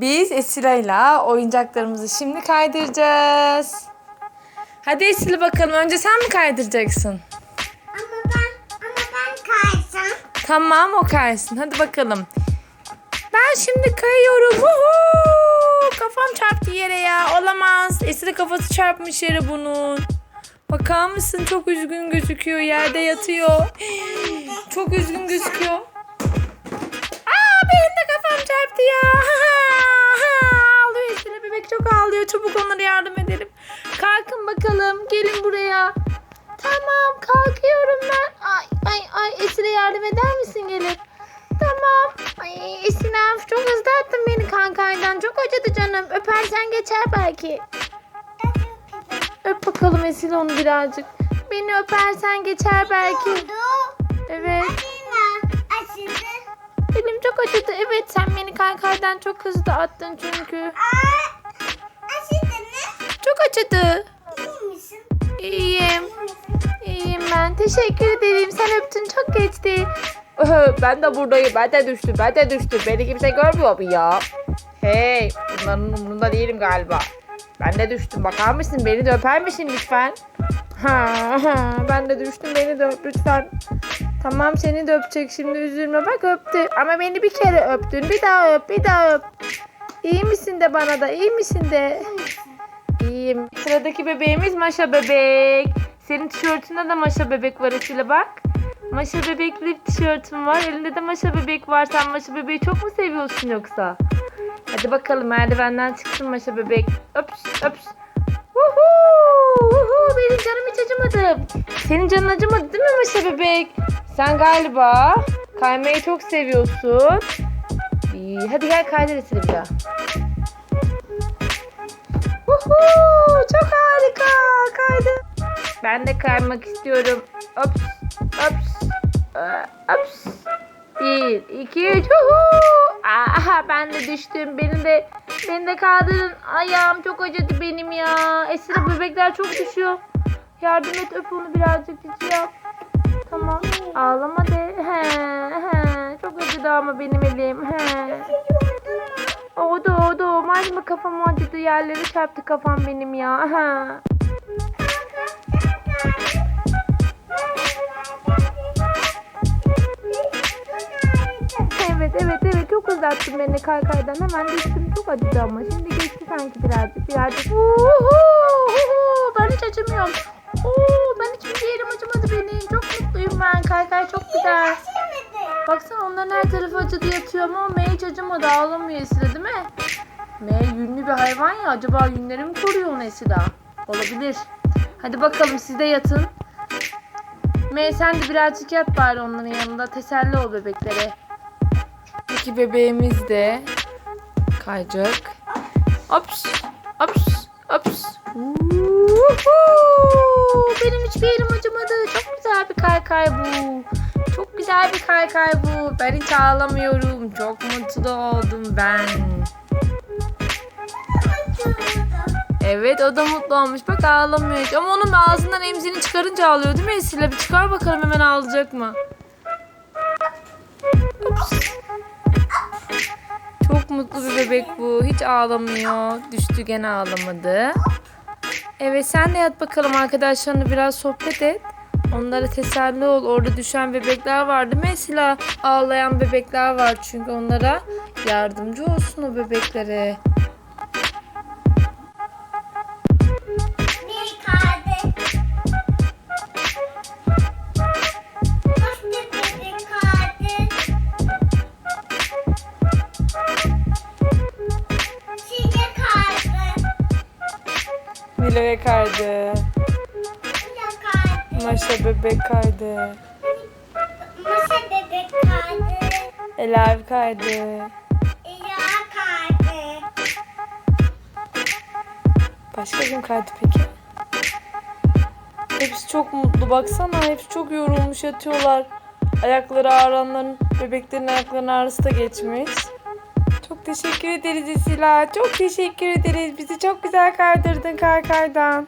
Biz Esra'yla oyuncaklarımızı şimdi kaydıracağız. Hadi Esra bakalım. Önce sen mi kaydıracaksın? Ama ben ama ben kaysam. Tamam o kaysın. Hadi bakalım. Ben şimdi kayıyorum. Woohoo! Kafam çarptı yere ya. Olamaz. Esra kafası çarpmış yere bunun. Bakar mısın? Çok üzgün gözüküyor. Yerde yatıyor. Çok üzgün gözüküyor. Tamam kalkıyorum ben. Ay ay ay Esra yardım eder misin gelip? Tamam. Ay Esra çok hızlı attın beni kankaydan. Çok acıdı canım. Öpersen geçer belki. Öp bakalım Esra onu birazcık. Beni öpersen geçer belki. Evet. Elim çok acıdı. Evet sen beni kankaydan çok hızlı attın çünkü. Çok acıdı. İyi misin? İyiyim. Ben. Teşekkür ederim. Sen öptün çok geçti. Ben de buradayım. Ben de düştüm. Ben de düştüm. Beni kimse görmüyor mu ya? Hey, bunların umurunda değilim galiba. Ben de düştüm. Bakar mısın? Beni de öper misin lütfen? Ben de düştüm. Beni de öp lütfen. Tamam seni de öpecek şimdi üzülme. Bak öptü. Ama beni bir kere öptün. Bir daha öp. Bir daha öp. İyi misin de bana da? İyi misin de? İyiyim. Sıradaki bebeğimiz Maşa bebek. Senin tişörtünde de Maşa bebek var Esile bak. Maşa bebekli tişörtün var. Elinde de Maşa bebek var. Sen Maşa bebeği çok mu seviyorsun yoksa? Hadi bakalım merdivenden çıksın Maşa bebek. Öps öps. Uhu, uhu, benim canım hiç acımadı. Senin canın acımadı değil mi Maşa bebek? Sen galiba kaymayı çok seviyorsun. İyi, hadi gel kaydır Esile bir daha. Uhu, çok harika. Kaydı. Ben de kaymak istiyorum. Ops, ops, aa, ops. Bir, iki, üç. Uhu. Aha, ben de düştüm. Beni de, beni de kaldırın. Ayağım çok acıdı benim ya. Esra bebekler çok düşüyor. Yardım et öp onu birazcık yap. Tamam. Ağlama de. He, he. Çok acıdı ama benim elim. He. Oldu oldu. Malum kafam acıdı. Yerlere çarptı kafam benim ya. Ha. Uzattın beni kaykaydan. Hemen düştüm. Çok acıdı ama. Şimdi geçti sanki birazcık. Birazcık. Uhu. Ben hiç acımıyorum. Oo, ben hiçbir yerim acımadı benim. Çok mutluyum ben. Kaykay çok güzel. Baksana onların her tarafı acıdı yatıyor ama o May hiç acımadı ağlamıyor Esra değil mi? May yünlü bir hayvan ya acaba yünleri mi koruyor onu Esra? Olabilir. Hadi bakalım siz de yatın. May sen de birazcık yat bari onların yanında teselli ol bebeklere. İki bebeğimiz de kayacak. Ops, ops, ops. Uhu! Benim hiçbir yerim acımadı. Çok güzel bir kaykay bu. Çok güzel bir kaykay bu. Ben hiç ağlamıyorum. Çok mutlu oldum ben. Evet o da mutlu olmuş. Bak ağlamıyor hiç. Ama onun ağzından emzini çıkarınca ağlıyor değil mi Esile? Bir çıkar bakalım hemen ağlayacak mı? Çok mutlu bir bebek bu. Hiç ağlamıyor. Düştü gene ağlamadı. Evet sen de yat bakalım arkadaşlarına biraz sohbet et. Onlara teselli ol. Orada düşen bebekler var değil mi Esila? Ağlayan bebekler var çünkü onlara yardımcı olsun o bebeklere. Nilo'ya kaydı. Maşa bebek kaydı. Masa bebek kaldı. Elav kaydı. Ya kaldı. Başka kim kaydı peki? Hepsi çok mutlu. Baksana hepsi çok yorulmuş yatıyorlar. Ayakları ağrılanların, bebeklerin ayaklarının ağrısı da geçmiş. Çok teşekkür ederiz Esila. Çok teşekkür ederiz. Bizi çok güzel kaydırdın kaykaydan.